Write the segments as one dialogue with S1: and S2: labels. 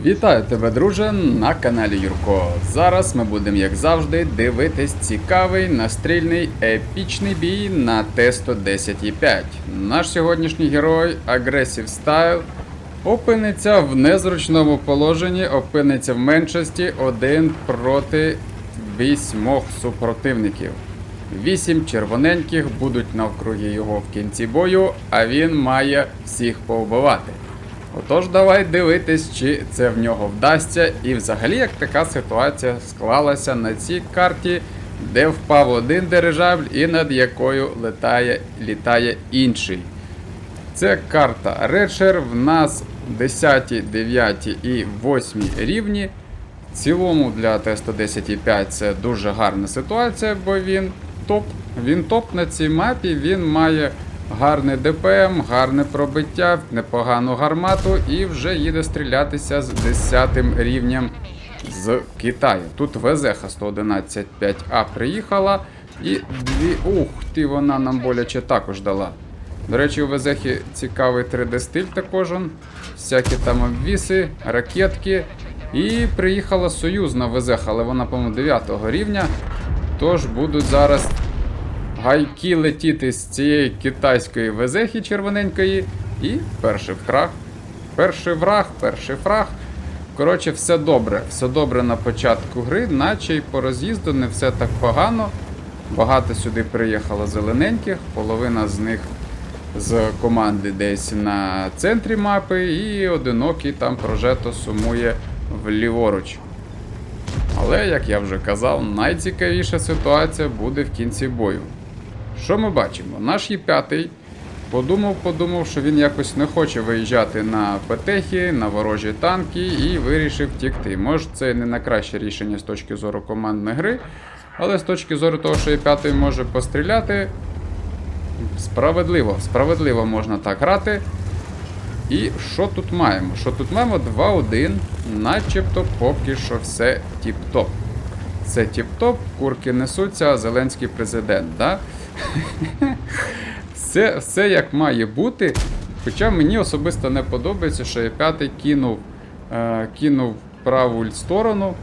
S1: Вітаю тебе, друже, на каналі Юрко. Зараз ми будемо, як завжди, дивитись цікавий настрільний епічний бій на Т-110І5. Наш сьогоднішній герой Aggressive Style опиниться в незручному положенні, опиниться в меншості один проти вісьмох супротивників. Вісім червоненьких будуть навкруги його в кінці бою, а він має всіх повбивати. Отож, давай дивитись, чи це в нього вдасться, і взагалі як така ситуація склалася на цій карті, де впав один дирижабль і над якою літає, літає інший. Це карта Редшер. В нас 10, 9 і 8 рівні. В цілому для Т-110,5 це дуже гарна ситуація, бо він топ. Він топ на цій мапі, він має гарний ДПМ, гарне пробиття, непогану гармату і вже їде стрілятися з 10 рівнем з Китаю. Тут ВЗХ 111 5А приїхала і дві. Ух ти, вона нам боляче також дала. До речі, у Везехі цікавий 3D-стиль також. Всякі там обвіси, ракетки. І приїхала союзна ВЗХ, але вона, по-моєму, 9 рівня. Тож будуть зараз гайки летіти з цієї китайської везехи червоненької. І перший вкраг. Перший враг, перший фраг. Коротше, все добре. Все добре на початку гри, наче й по роз'їзду не все так погано. Багато сюди приїхало зелененьких, половина з них з команди десь на центрі мапи, і одинокий там прожето сумує вліворуч. Але, як я вже казав, найцікавіша ситуація буде в кінці бою. Що ми бачимо? Наш Є5 подумав, подумав, що він якось не хоче виїжджати на петехи, на ворожі танки і вирішив втікти. Може, це не найкраще рішення з точки зору командної гри, але з точки зору того, що Є5 може постріляти, справедливо, справедливо можна так грати. І що тут маємо? Що тут маємо 2-1, начебто поки що все тіп-топ. Це тіп-топ, курки несуться, Зеленський президент, да? все, все як має бути. Хоча мені особисто не подобається, що я п'ятий кинув, е, кинув праву сторону,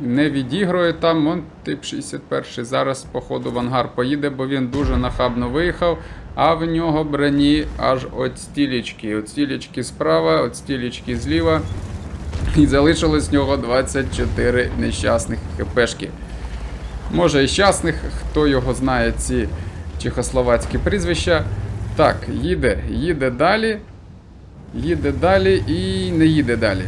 S1: не відігрує там. Он тип 61 зараз, походу, в ангар поїде, бо він дуже нахабно виїхав. А в нього броні аж от стілечки. От стілечки справа, от стілечки зліва. І залишилось з нього 24 нещасних хпшки. Може і щасних, хто його знає, ці чехословацькі прізвища. Так, їде, їде далі. Їде далі і не їде далі.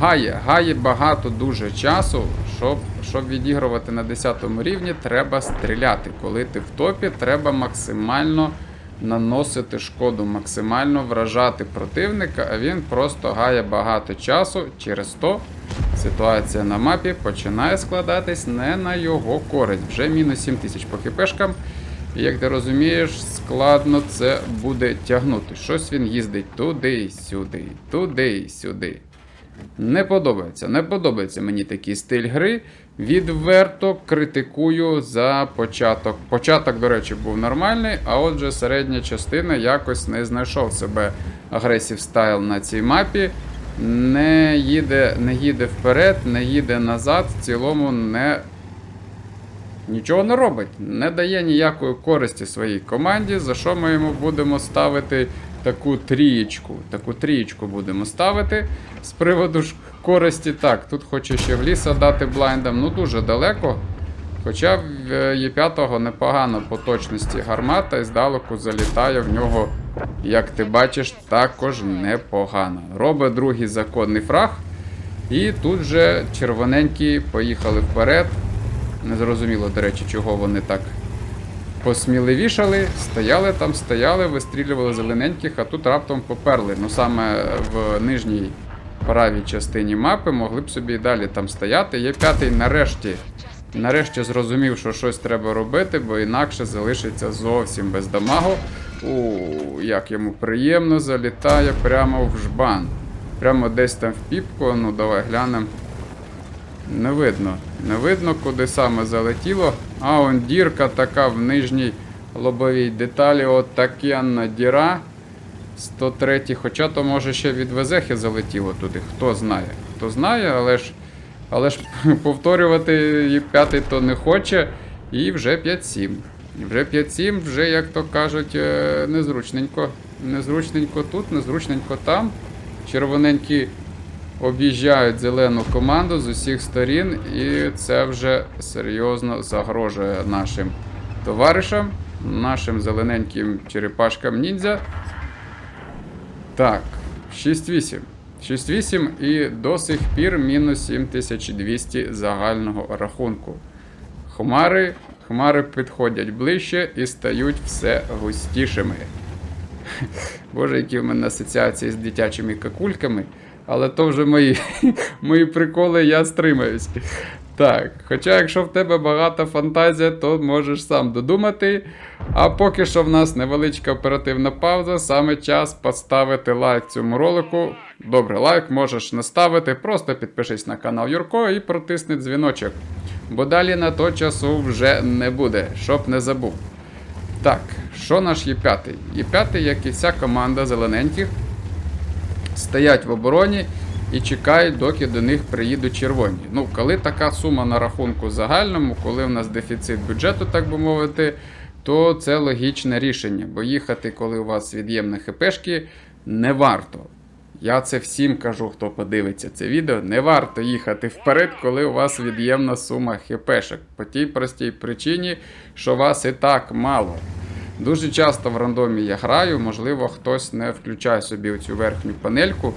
S1: Гає, гає багато дуже часу, щоб, щоб відігрувати на 10 рівні, треба стріляти. Коли ти в топі, треба максимально наносити шкоду, максимально вражати противника, а він просто гає багато часу. Через то ситуація на мапі починає складатись не на його користь. Вже мінус 7 тисяч по хпшкам. І як ти розумієш, складно це буде тягнути. Щось він їздить туди й сюди, туди й сюди. Не подобається, не подобається мені такий стиль гри. Відверто критикую за початок. Початок, до речі, був нормальний, а отже, середня частина якось не знайшов себе агресів стайл на цій мапі. Не їде, не їде вперед, не їде назад, в цілому не. Нічого не робить, не дає ніякої користі своїй команді, за що ми йому будемо ставити таку трієчку. Таку трієчку будемо ставити з приводу користі. Так, тут хоче ще в ліса дати блайндам, ну дуже далеко. Хоча в Є5 непогано по точності гармата і здалеку залітає в нього, як ти бачиш, також непогано. Робить другий законний фраг. І тут же червоненькі поїхали вперед. Незрозуміло, до речі, чого вони так посміливішали, стояли там, стояли, вистрілювали зелененьких, а тут раптом поперли. Ну саме в нижній правій частині мапи могли б собі і далі там стояти. Є п'ятий нарешті. Нарешті зрозумів, що щось треба робити, бо інакше залишиться зовсім без дамагу. У, як йому приємно залітає прямо в жбан. Прямо десь там в піпку. Ну давай глянемо. Не видно. Не видно, куди саме залетіло. А он дірка така в нижній лобовій деталі. От такенна діра. 103, хоча то може ще від Везехи залетіло туди, хто знає. Хто знає, але ж, але ж повторювати і п'ятий то не хоче. І вже 5-7. Вже 5-7, вже, як то кажуть, е, незручненько. Незручненько тут, незручненько там. Червоненькі об'їжджають зелену команду з усіх сторін, і це вже серйозно загрожує нашим товаришам, нашим зелененьким черепашкам ніндзя. Так, 6-8. 6-8 і до сих пір мінус 7200 загального рахунку. Хмари, хмари підходять ближче і стають все густішими. Боже, які в мене асоціації з дитячими какульками. Але то вже мої, мої приколи, я стримаюсь. Так, хоча якщо в тебе багата фантазія, то можеш сам додумати. А поки що в нас невеличка оперативна пауза, саме час поставити лайк цьому ролику. Добре, лайк можеш не ставити, просто підпишись на канал Юрко і протисни дзвіночок. Бо далі на то часу вже не буде, щоб не забув. Так, що наш Є5? Є5, як і вся команда зелененьких, стоять в обороні і чекають, доки до них приїдуть червоні. Ну, коли така сума на рахунку загальному, коли в нас дефіцит бюджету, так би мовити, то це логічне рішення, бо їхати, коли у вас від'ємні хпшки, не варто. Я це всім кажу, хто подивиться це відео. Не варто їхати вперед, коли у вас від'ємна сума хпшок. По тій простій причині, що вас і так мало. Дуже часто в рандомі я граю, можливо, хтось не включає собі цю верхню панельку,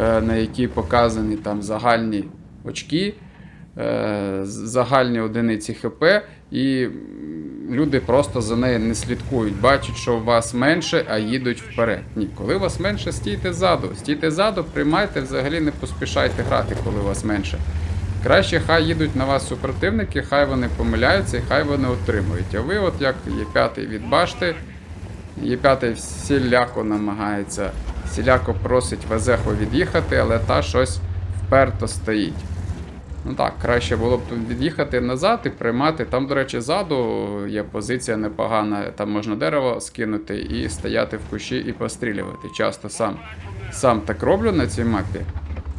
S1: е, на якій показані там загальні очки, е, загальні одиниці ХП, і люди просто за нею не слідкують. Бачать, що у вас менше, а їдуть вперед. Ні, коли у вас менше, стійте ззаду. Стійте ззаду, приймайте, взагалі не поспішайте грати, коли у вас менше. Краще хай їдуть на вас супротивники, хай вони помиляються і хай вони отримують. А ви, от як є п'ятий від башти, є п'ятий всіляко намагається, всіляко просить Везеху від'їхати, але та щось вперто стоїть. Ну так, краще було б від'їхати назад і приймати. Там, до речі, ззаду є позиція непогана, там можна дерево скинути і стояти в кущі і пострілювати. Часто сам, сам так роблю на цій мапі.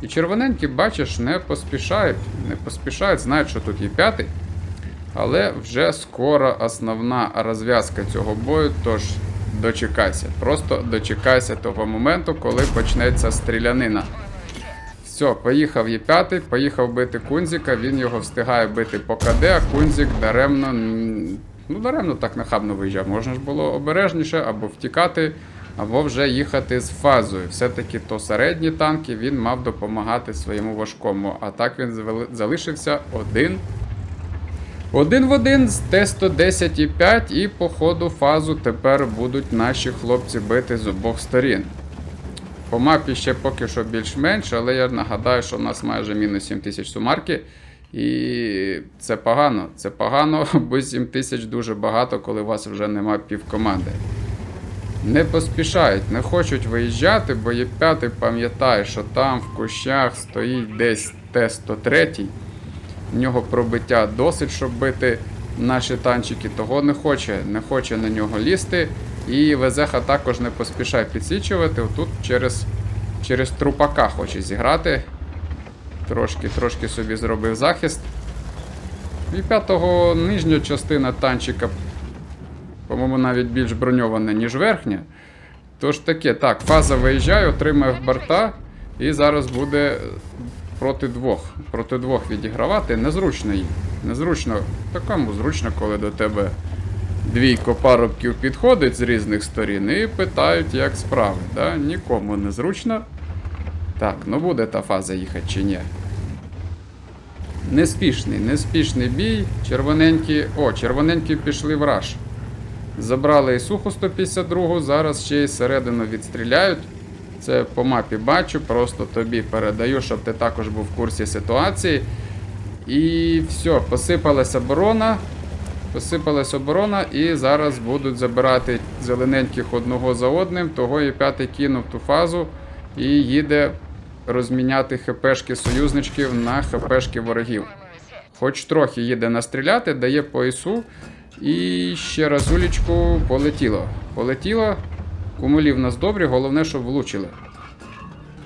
S1: І червоненькі, бачиш, не поспішають, не поспішають, знають, що тут є п'ятий. Але вже скоро основна розв'язка цього бою, тож дочекайся. Просто дочекайся того моменту, коли почнеться стрілянина. Все, поїхав Є5, поїхав бити Кунзіка, він його встигає бити по КД, а Кунзік даремно. Ну, даремно так нахабно виїжджав. Можна ж було обережніше або втікати, або вже їхати з фазою. Все-таки то середні танки він мав допомагати своєму важкому. А так він залишився один. Один в один з Т-110,5 і по ходу фазу тепер будуть наші хлопці бити з обох сторін. По мапі ще поки що більш-менш, але я нагадаю, що у нас майже мінус 7 тисяч сумарки. І це погано. Це погано, бо 7 тисяч дуже багато, коли у вас вже нема півкоманди. Не поспішають, не хочуть виїжджати, бо є п'ятий пам'ятає, що там в кущах стоїть десь Т-103. В нього пробиття досить, щоб бити наші танчики. Того не хоче, не хоче на нього лізти. І Везеха також не поспішає підсвічувати. Отут через, через трупака хоче зіграти. Трошки, трошки собі зробив захист. І п'ятого нижня частина танчика, по-моєму, навіть більш броньована, ніж верхня. Тож таке, так, фаза виїжджає, отримає в борта. І зараз буде проти двох. Проти двох відігравати. Незручно їм. Незручно. Такому зручно, коли до тебе двійко парубків підходить з різних сторін і питають, як справи. Да? Нікому не зручно. Так, ну буде та фаза їхати чи ні. Неспішний, неспішний бій. Червоненькі. О, червоненькі пішли в раш. Забрали і суху 152, зараз ще й середину відстріляють. Це по мапі бачу, просто тобі передаю, щоб ти також був в курсі ситуації. І все, посипалась оборона. Посипалась оборона, і зараз будуть забирати зелененьких одного за одним. Того і п'ятий кинув ту фазу і їде розміняти ХПшки союзничків на ХПшки ворогів. Хоч трохи їде настріляти, дає по ІСу. І ще разулечку полетіло. Полетіло. Кумулі в нас добрі, головне, щоб влучили.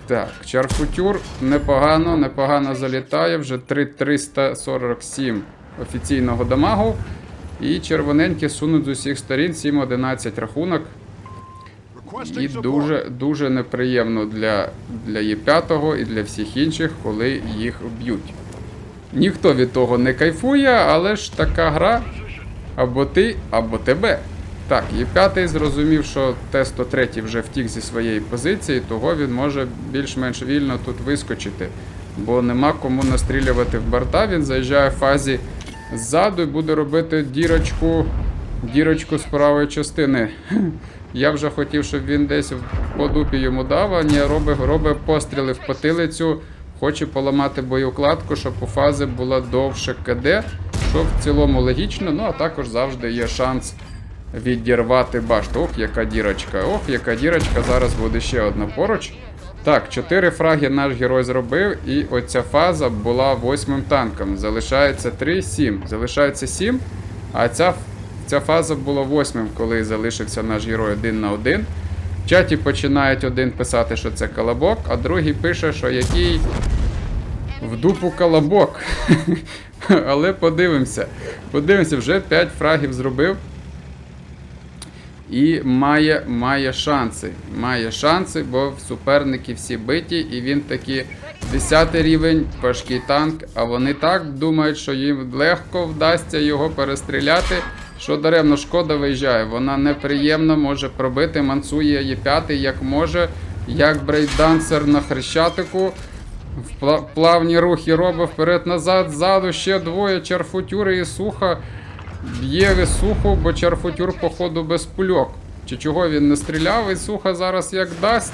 S1: Так, Чарфутюр непогано, непогано залітає. Вже 3347 офіційного дамагу. І червоненькі сунуть з усіх сторін 7-11 рахунок. І дуже, дуже неприємно для, для Є5 і для всіх інших, коли їх б'ють. Ніхто від того не кайфує, але ж така гра або ти, або тебе. Так, Є5 зрозумів, що Т-103 вже втік зі своєї позиції, того він може більш-менш вільно тут вискочити. Бо нема кому настрілювати в борта, він заїжджає в фазі ззаду і буде робити дірочку, дірочку з правої частини. Я вже хотів, щоб він десь по дупі йому дав, а ні, робить, робить постріли в потилицю, хоче поламати боєукладку, щоб у фази була довше КД, що в цілому логічно, ну а також завжди є шанс відірвати башту. Ох, яка дірочка, ох, яка дірочка, зараз буде ще одна поруч. Так, 4 фраги наш герой зробив, і оця фаза була восьмим танком. Залишається 3, 7. Залишається 7, а ця, ця фаза була восьмим, коли залишився наш герой один на один. В чаті починають один писати, що це колобок, а другий пише, що який в дупу колобок. Але подивимося. Подивимося, вже 5 фрагів зробив. І має, має шанси. Має шанси, бо суперники всі биті, і він таки 10 рівень, важкий танк, а вони так думають, що їм легко вдасться його перестріляти. Що даремно шкода виїжджає, вона неприємно може пробити, мансує є п'ятий як може, як брейдансер на хрещатику. В пла- плавні рухи робить вперед-назад, ззаду ще двоє чарфутюри і суха. Б'є висуху, бо чарфутюр, походу, без пульок. Чи чого він не стріляв, і суха зараз як дасть.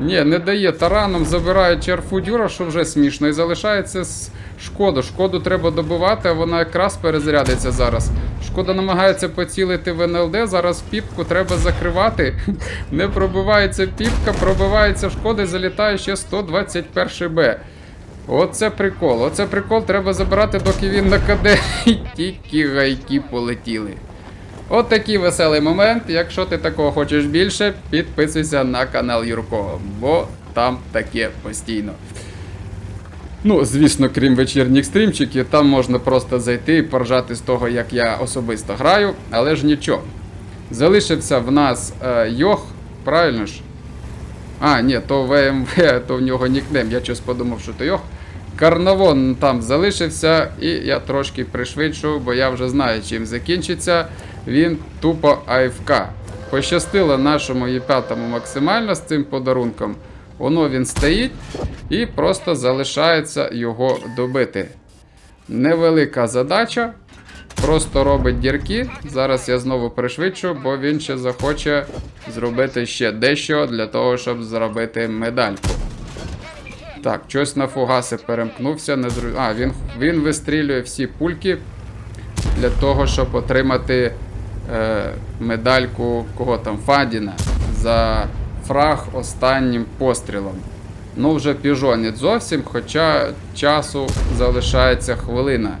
S1: Ні, не дає. Тараном забирає черфудюра, що вже смішно, і залишається з шкоду. Шкоду треба добивати, а вона якраз перезарядиться зараз. Шкода намагається поцілити в НЛД. Зараз піпку треба закривати. Не пробивається піпка, пробивається шкода і залітає ще 121 Б. Оце прикол. Оце прикол треба забирати, доки він на КД. Тільки гайки полетіли. От такий веселий момент. Якщо ти такого хочеш більше, підписуйся на канал Юрко, бо там таке постійно. Ну, звісно, крім вечірніх стрімчиків, там можна просто зайти і поржати з того, як я особисто граю, але ж нічого. Залишився в нас е, Йох, правильно ж? А, ні, то ВМВ, то в нього нікнейм. Я щось подумав, що то Йох. Карнавон там залишився, і я трошки пришвидшу, бо я вже знаю, чим закінчиться. Він тупо АФК. Пощастило нашому Є5 максимально з цим подарунком. Воно він стоїть і просто залишається його добити. Невелика задача. Просто робить дірки. Зараз я знову пришвидшу, бо він ще захоче зробити ще дещо для того, щоб зробити медальку. Так, щось на фугаси перемкнувся. Не зру... А, він, він вистрілює всі пульки для того, щоб отримати е, медальку кого там Фадіна за фраг останнім пострілом. Ну, вже піжонить зовсім, хоча часу залишається хвилина.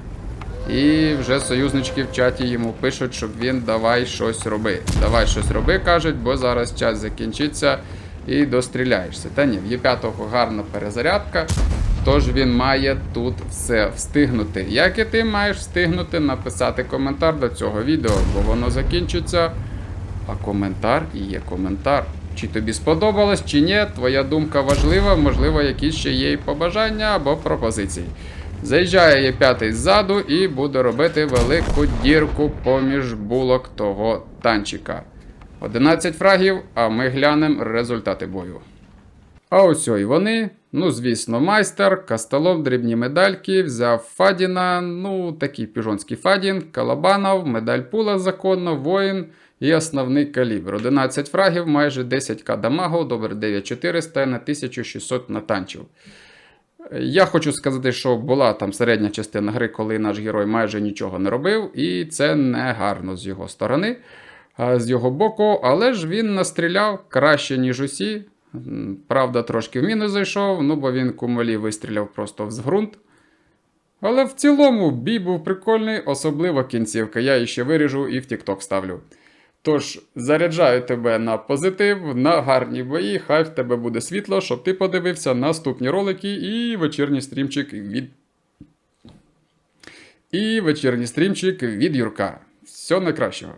S1: І вже союзнички в чаті йому пишуть, щоб він давай щось роби. Давай щось роби, кажуть, бо зараз час закінчиться і достріляєшся. Та ні, в Є5 гарна перезарядка, тож він має тут все встигнути. Як і ти маєш встигнути написати коментар до цього відео, бо воно закінчиться. А коментар і є коментар. Чи тобі сподобалось, чи ні, твоя думка важлива, можливо, якісь ще є і побажання або пропозиції. Заїжджає Є5 ззаду і буде робити велику дірку поміж булок того танчика. 11 фрагів, а ми глянемо результати бою. А ось і вони. Ну, звісно, майстер, кастолом, дрібні медальки, взяв Фадіна, ну, такий піжонський Фадін, Калабанов, медаль пула законно, воїн і основний калібр. 11 фрагів, майже 10к дамагу, добре 9400 на 1600 натанчив. Я хочу сказати, що була там середня частина гри, коли наш герой майже нічого не робив, і це не гарно з його сторони, з його боку, але ж він настріляв краще, ніж усі. Правда, трошки в мінус зайшов, ну бо він кумолі вистріляв просто в зґрунт. Але в цілому бій був прикольний, особливо кінцівка. Я її ще виріжу і в TikTok ставлю. Тож заряджаю тебе на позитив, на гарні бої. Хай в тебе буде світло, щоб ти подивився наступні ролики і вечірній стрімчик від. І вечірній стрімчик від Юрка. Всього найкращого.